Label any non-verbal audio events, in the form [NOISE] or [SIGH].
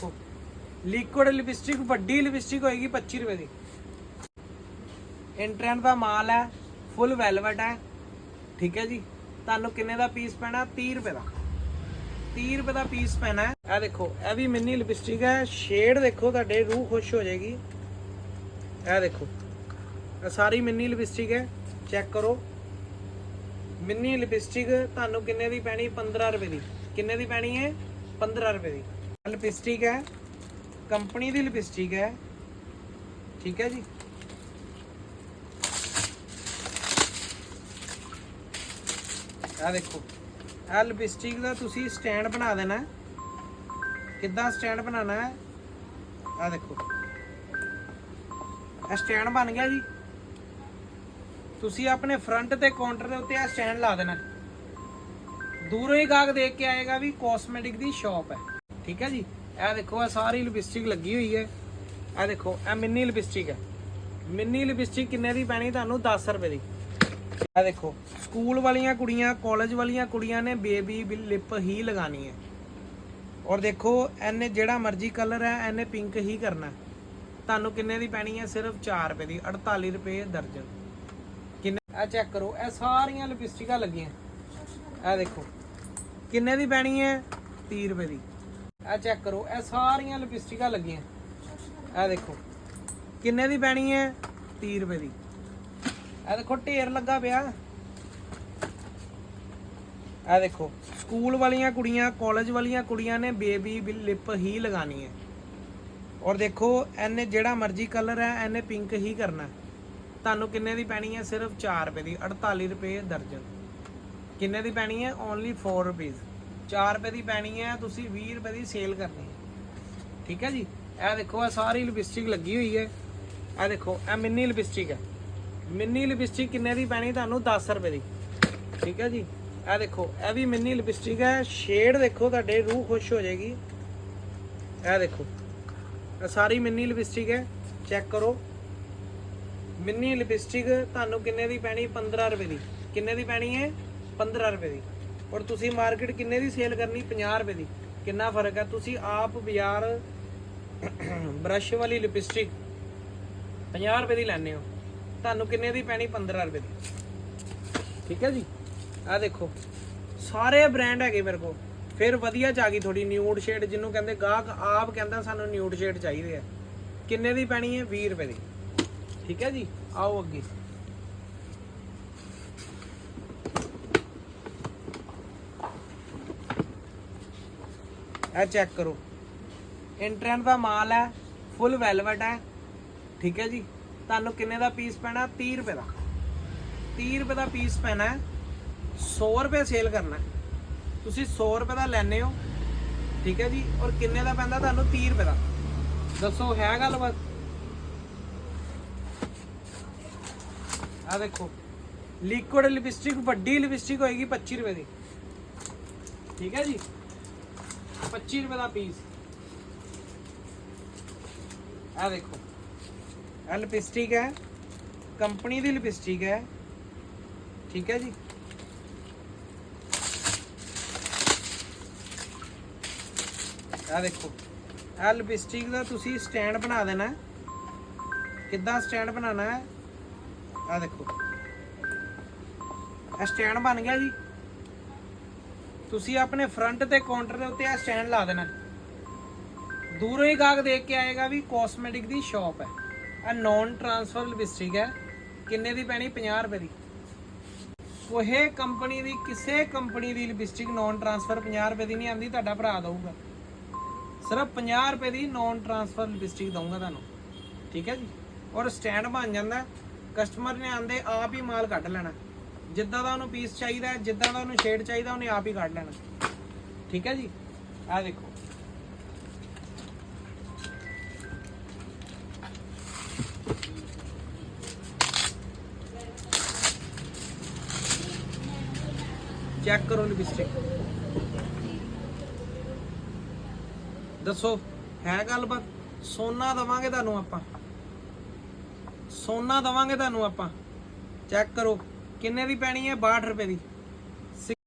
ਦੇਖੋ। Liquid lipstick ਵੱਡੀ lipstick ਹੋਏਗੀ 25 ਰੁਪਏ ਦੀ। ਇੰਟਰੈਂਡ ਦਾ ਮਾਲ ਹੈ ਫੁੱਲ ਵੈਲਵਟ ਹੈ। ਠੀਕ ਹੈ ਜੀ। ਤੁਹਾਨੂੰ ਕਿੰਨੇ ਦਾ ਪੀਸ ਪੈਣਾ? 30 ਰੁਪਏ ਦਾ। 30 ਰੁਪਏ ਦਾ ਪੀਸ ਪੈਣਾ ਹੈ। ਇਹ ਦੇਖੋ, ਇਹ ਵੀ ਮਿੰਨੀ ਲਿਪਸਟਿਕ ਹੈ। ਸ਼ੇਡ ਦੇਖੋ, ਤੁਹਾਡੇ ਰੂਹ ਖੁਸ਼ ਹੋ ਜਾਏਗੀ। ਇਹ ਦੇਖੋ, ਇਹ ਸਾਰੀ ਮਿੰਨੀ ਲਿਪਸਟਿਕ ਹੈ। ਚੈੱਕ ਕਰੋ। ਮਿੰਨੀ ਲਿਪਸਟਿਕ ਤੁਹਾਨੂੰ ਕਿੰਨੇ ਦੀ ਪੈਣੀ? 15 ਰੁਪਏ ਦੀ। ਕਿੰਨੇ ਦੀ ਪੈਣੀ ਹੈ? 15 ਰੁਪਏ ਦੀ। ਲਿਪਸਟਿਕ ਹੈ, ਕੰਪਨੀ ਦੀ ਲਿਪਸਟਿਕ ਹੈ। ਠੀਕ ਹੈ ਜੀ। ਆ ਦੇਖੋ ਇਹ ਲਿਪਸਟਿਕ ਦਾ ਤੁਸੀਂ ਸਟੈਂਡ ਬਣਾ ਦੇਣਾ ਕਿੱਦਾਂ ਸਟੈਂਡ ਬਣਾਉਣਾ ਹੈ? ਆ ਦੇਖੋ। ਇਹ ਸਟੈਂਡ ਬਣ ਗਿਆ ਜੀ। ਤੁਸੀਂ ਆਪਣੇ ਫਰੰਟ ਤੇ ਕਾਊਂਟਰ ਦੇ ਉੱਤੇ ਇਹ ਸਟੈਂਡ ਲਾ ਦੇਣਾ ਦੂਰੋਂ ਹੀ ਗਾਹਕ ਦੇਖ ਕੇ ਆਏਗਾ ਵੀ ਕਾਸਮੈਟਿਕ ਦੀ ਸ਼ਾਪ ਹੈ। ਠੀਕ ਹੈ ਜੀ? ਇਹ ਦੇਖੋ, ਇਹ ਸਾਰੀ ਲਿਪਸਟਿਕ ਲੱਗੀ ਹੋਈ ਹੈ। ਇਹ ਦੇਖੋ, ਇਹ ਮਿੰਨੀ ਲਿਪਸਟਿਕ ਹੈ। ਮਿੰਨੀ ਲਿਪਸਟਿਕ ਕਿੰਨੇ ਦੀ ਪੈਣੀ? ਤੁਹਾਨੂੰ 10 ਰੁਪਏ ਦੀ। ਇਹ ਦੇਖੋ, ਸਕੂਲ ਵਾਲੀਆਂ ਕੁੜੀਆਂ ਕਾਲਜ ਵਾਲੀਆਂ ਕੁੜੀਆਂ ਨੇ ਬੇਬੀ ਲਿਪ ਹੀ ਲਗਾਣੀ ਹੈ। ਔਰ ਦੇਖੋ ਐਨੇ ਜਿਹੜਾ ਮਰਜ਼ੀ ਕਲਰ ਹੈ ਐਨੇ ਪਿੰਕ ਹੀ ਕਰਨਾ ਤੁਹਾਨੂੰ ਕਿੰਨੇ ਦੀ ਪੈਣੀ ਹੈ? ਸਿਰਫ 4 ਰੁਪਏ ਦੀ। 48 ਰੁਪਏ ਦਰਜਨ। ਕਿੰਨੇ ਇਹ ਚੈੱਕ ਕਰੋ, ਇਹ ਸਾਰੀਆਂ ਲਿਪਸਟਿਕਾਂ ਲੱਗੀਆਂ। ਇਹ ਦੇਖੋ, ਕਿੰਨੇ ਦੀ ਪੈਣੀ ਹੈ? 30 ਰੁਪਏ ਦੀ। ਇਹ ਚੈੱਕ ਕਰੋ, ਇਹ ਸਾਰੀਆਂ ਲਿਪਸਟਿਕਾਂ ਲੱਗੀਆਂ। ਇਹ ਦੇਖੋ, ਕਿੰਨੇ ਦੀ ਪੈਣੀ ਹੈ? 30 ਰੁਪਏ ਦੀ। ਇਹ ਦੇਖੋ, ਢੇਰ ਲੱਗਾ ਪਿਆ। ਇਹ ਦੇਖੋ, ਸਕੂਲ ਵਾਲੀਆਂ ਕੁੜੀਆਂ ਕਾਲਜ ਵਾਲੀਆਂ ਕੁੜੀਆਂ ਨੇ ਬੇਬੀ ਲਿਪ ਹੀ ਲਗਾਣੀ ਹੈ। ਔਰ ਦੇਖੋ ਐਨੇ ਜਿਹੜਾ ਮਰਜ਼ੀ ਕਲਰ ਹੈ ਐਨੇ ਪਿੰਕ ਹੀ ਕਰਨਾ। ਤੁਹਾਨੂੰ ਕਿੰਨੇ ਦੀ ਪੈਣੀ ਹੈ? ਸਿਰਫ 4 ਰੁਪਏ ਦੀ 48 ਰੁਪਏ ਦਰਜਨ। ਕਿੰਨੇ ਦੀ ਪੈਣੀ ਹੈ? ਓਨਲੀ 4 ਰੁਪਏ 4 ਰੁਪਏ ਦੀ ਪੈਣੀ ਹੈ, ਤੁਸੀਂ 20 ਰੁਪਏ ਦੀ ਸੇਲ ਕਰਨੀ ਹੈ। ਠੀਕ ਹੈ ਜੀ? ਇਹ ਦੇਖੋ, ਇਹ ਸਾਰੀ ਲਿਪਸਟਿਕ ਲੱਗੀ ਹੋਈ ਹੈ। ਇਹ ਦੇਖੋ, ਇਹ ਮਿੰਨੀ ਲਿਪਸਟਿਕ ਹੈ। ਮਿੰਨੀ ਲਿਪਸਟਿਕ ਕਿੰਨੇ ਦੀ ਪੈਣੀ? ਤੁਹਾਨੂੰ 10 ਰੁਪਏ ਦੀ। ਠੀਕ ਹੈ ਜੀ? ਇਹ ਦੇਖੋ, ਇਹ ਵੀ ਮਿੰਨੀ ਲਿਪਸਟਿਕ ਹੈ। ਸ਼ੇਡ ਦੇਖੋ, ਤੁਹਾਡੇ ਰੂਹ ਖੁਸ਼ ਹੋ ਜਾਏਗੀ। ਇਹ ਦੇਖੋ, ਇਹ ਸਾਰੀ ਮਿੰਨੀ ਲਿਪਸਟਿਕ ਹੈ। ਚੈੱਕ ਕਰੋ। ਮਿੰਨੀ ਲਿਪਸਟਿਕ ਤੁਹਾਨੂੰ ਕਿੰਨੇ ਦੀ ਪੈਣੀ? 15 ਰੁਪਏ ਦੀ। ਕਿੰਨੇ ਦੀ ਪੈਣੀ ਹੈ? 15 ਰੁਪਏ ਦੀ। ਔਰ ਤੁਸੀਂ ਮਾਰਕੀਟ ਕਿੰਨੇ ਦੀ ਸੇਲ ਕਰਨੀ? 50 ਰੁਪਏ ਦੀ। ਕਿੰਨਾ ਫ਼ਰਕ ਹੈ ਤੁਸੀਂ ਆਪ ਬਾਜ਼ਾਰ [CLEARS THROAT] ਬ੍ਰਸ਼ ਵਾਲੀ ਲਿਪਸਟਿਕ 50 ਰੁਪਏ ਦੀ ਲੈਣੇ ਹੋ। ਤੁਹਾਨੂੰ ਕਿੰਨੇ ਦੀ ਪੈਣੀ? 15 ਰੁਪਏ ਦੀ। ਠੀਕ ਹੈ ਜੀ? ਆ ਦੇਖੋ। ਸਾਰੇ ਬ੍ਰਾਂਡ ਹੈਗੇ ਮੇਰੇ ਕੋਲ। ਫਿਰ ਵਧੀਆ ਚ ਆ ਗਈ ਥੋੜੀ ਨਿਊਡ ਸ਼ੇਡ ਜਿਹਨੂੰ ਕਹਿੰਦੇ ਗਾਹਕ ਆਪ ਕਹਿੰਦਾ ਸਾਨੂੰ ਨਿਊਡ ਸ਼ੇਡ ਚਾਹੀਦੇ ਆ। ਕਿੰਨੇ ਦੀ ਪੈਣੀ ਹੈ? 20 ਰੁਪਏ ਦੀ। ਠੀਕ ਹੈ ਜੀ? ਆਓ ਅੱਗੇ। ਇਹ ਚੈੱਕ ਕਰੋ। ਇੰਟਰਨ ਦਾ ਮਾਲ ਹੈ ਫੁੱਲ ਵੈਲਵਟ ਹੈ। ਠੀਕ ਹੈ ਜੀ? ਤੁਹਾਨੂੰ ਕਿੰਨੇ ਦਾ ਪੀਸ ਪੈਣਾ? 30 ਰੁਪਏ ਦਾ। 30 ਰੁਪਏ ਦਾ ਪੀਸ ਪੈਣਾ ਹੈ। 100 ਰੁਪਏ ਸੇਲ ਕਰਨਾ ਤੁਸੀਂ 100 ਰੁਪਏ ਦਾ ਲੈਣੇ ਹੋ। ਠੀਕ ਹੈ ਜੀ? ਔਰ ਕਿੰਨੇ ਦਾ ਪੈਂਦਾ? ਤੁਹਾਨੂੰ 30 ਰੁਪਏ ਦਾ। ਦੱਸੋ, ਹੈ ਗੱਲਬਾਤ? ਆ ਦੇਖੋ। ਲਿਕੁਇਡ ਲਿਪਸਟਿਕ ਵੱਡੀ ਲਿਪਸਟਿਕ ਹੋਏਗੀ 25 ਰੁਪਏ ਦੀ। ਠੀਕ ਹੈ ਜੀ? 25 ਰੁਪਏ ਦਾ ਪੀਸ ਆ ਦੇਖੋ ਇਹ ਲਿਪਸਟਿਕ ਹੈ ਕੰਪਨੀ ਦੀ ਲਿਪਸਟਿਕ ਹੈ ਠੀਕ ਹੈ ਜੀ ਆ ਦੇਖੋ ਇਹ ਲਿਪਸਟਿਕ ਦਾ ਤੁਸੀਂ ਸਟੈਂਡ ਬਣਾ ਦੇਣਾ ਹੈ। ਕਿੱਦਾਂ ਸਟੈਂਡ ਬਣਾਉਣਾ ਹੈ ਆ ਦੇਖੋ ਇਹ ਸਟੈਂਡ ਬਣ ਗਿਆ ਜੀ ਤੁਸੀਂ ਆਪਣੇ ਫਰੰਟ ਤੇ ਕਾਊਂਟਰ ਦੇ ਉੱਤੇ ਇਹ ਸਟੈਂਡ ਲਾ ਦੇਣਾ। ਦੂਰੋਂ ਹੀ ਗਾਹਕ ਦੇਖ ਕੇ ਆਏਗਾ ਵੀ ਕਾਸਮੈਟਿਕ ਦੀ ਸ਼ਾਪ ਹੈ। ਇਹ ਨੌਨ ਟ੍ਰਾਂਸਫਰ ਲਿਪਸਟਿਕ ਹੈ। ਕਿੰਨੇ ਦੀ ਪੈਣੀ? 50 ਰੁਪਏ ਦੀ। ਕੋਹੇ ਕੰਪਨੀ ਦੀ, ਕਿਸੇ ਕੰਪਨੀ ਦੀ ਲਿਪਸਟਿਕ ਨੌਨ ਟ੍ਰਾਂਸਫਰ 50 ਰੁਪਏ ਦੀ ਨਹੀਂ ਆਂਦੀ ਤੁਹਾਡਾ ਭਰਾ ਦਊਗਾ। ਸਿਰਫ 50 ਰੁਪਏ ਦੀ ਨੌਨ ਟ੍ਰਾਂਸਫਰ ਲਿਪਸਟਿਕ ਦਊਂਗਾ ਤੁਹਾਨੂੰ। ਠੀਕ ਹੈ ਜੀ? ਔਰ ਸਟੈਂਡ ਬਣ ਜਾਂਦਾ। ਕਸਟਮਰ ਨੇ ਆਂਦੇ ਆਪ ਹੀ ਮਾਲ ਕੱਢ ਲੈਣਾ। ਜਿੱਦਾਂ ਦਾ ਉਹਨੂੰ ਪੀਸ ਚਾਹੀਦਾ ਜਿੱਦਾਂ ਦਾ ਉਹਨੂੰ ਸ਼ੇਡ ਚਾਹੀਦਾ, ਉਹਨੇ ਆਪ ਹੀ ਕੱਢ ਲੈਣਾ। ਠੀਕ ਹੈ ਜੀ? ਆਹ ਦੇਖੋ। ਚੈੱਕ ਕਰੋ ਲਿਪਸਟਿਕ ਦੱਸੋ, ਹੈ ਗੱਲਬਾਤ? ਸੋਨਾ ਦਵਾਂਗੇ ਤੁਹਾਨੂੰ ਆਪਾਂ। ਸੋਨਾ ਦਵਾਂਗੇ ਤੁਹਾਨੂੰ ਆਪਾਂ। ਚੈੱਕ ਕਰੋ। ਕਿੰਨੇ ਦੀ ਪੈਣੀ ਹੈ? 62 ਰੁਪਏ ਦੀ।